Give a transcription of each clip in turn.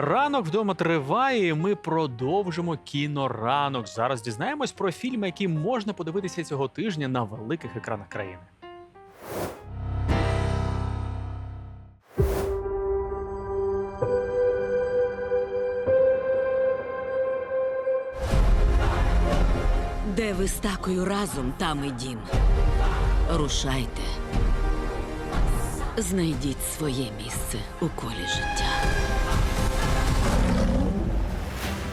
Ранок вдома триває. і Ми продовжимо кіноранок. Зараз дізнаємось про фільми, які можна подивитися цього тижня на великих екранах країни. Де ви з такою разом, там і дім. Рушайте. Знайдіть своє місце у колі життя.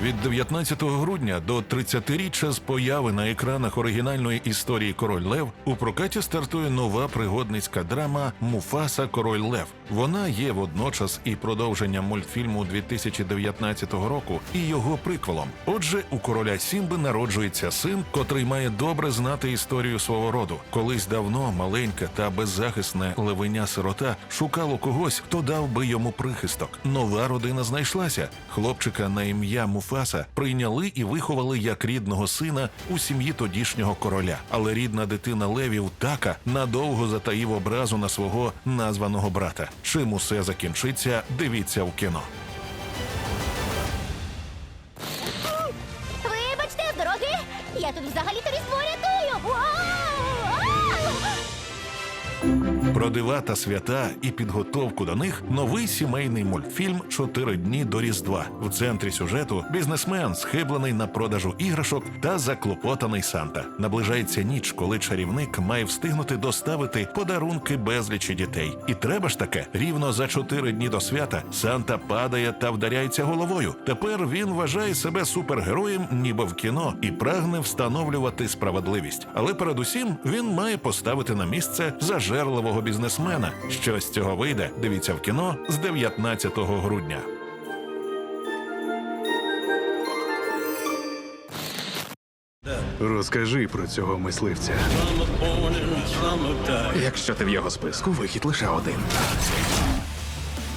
Від 19 грудня до 30-річчя з появи на екранах оригінальної історії Король Лев у прокаті стартує нова пригодницька драма Муфаса Король Лев. Вона є водночас і продовженням мультфільму 2019 року і його приквелом. Отже, у короля Сімби народжується син, котрий має добре знати історію свого роду. Колись давно маленьке та беззахисне левеня сирота шукало когось, хто дав би йому прихисток. Нова родина знайшлася. Хлопчика на ім'я Муфаса прийняли і виховали як рідного сина у сім'ї тодішнього короля. Але рідна дитина левів така надовго затаїв образу на свого названого брата. Чим усе закінчиться, дивіться в кіно. Вибачте, дороги! Я тут взагалі-то різдво рятую! Про дива та свята і підготовку до них новий сімейний мультфільм Чотири дні до Різдва. В центрі сюжету бізнесмен, схиблений на продажу іграшок та заклопотаний Санта. Наближається ніч, коли чарівник має встигнути доставити подарунки безлічі дітей. І треба ж таке, рівно за чотири дні до свята Санта падає та вдаряється головою. Тепер він вважає себе супергероєм, ніби в кіно, і прагне встановлювати справедливість. Але передусім він має поставити на місце зажерливого бізнесмена. Що з цього вийде? Дивіться в кіно з 19 грудня. Розкажи про цього мисливця. Якщо ти в його списку, вихід лише один.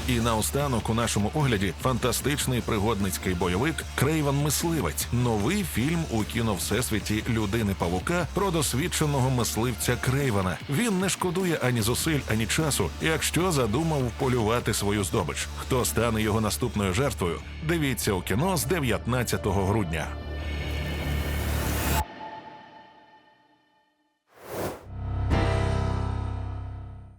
І наостанок у нашому огляді фантастичний пригодницький бойовик Крейван Мисливець. Новий фільм у кіно всесвіті людини павука про досвідченого мисливця Крейвана. Він не шкодує ані зусиль, ані часу, якщо задумав полювати свою здобич. Хто стане його наступною жертвою? Дивіться у кіно з 19 грудня.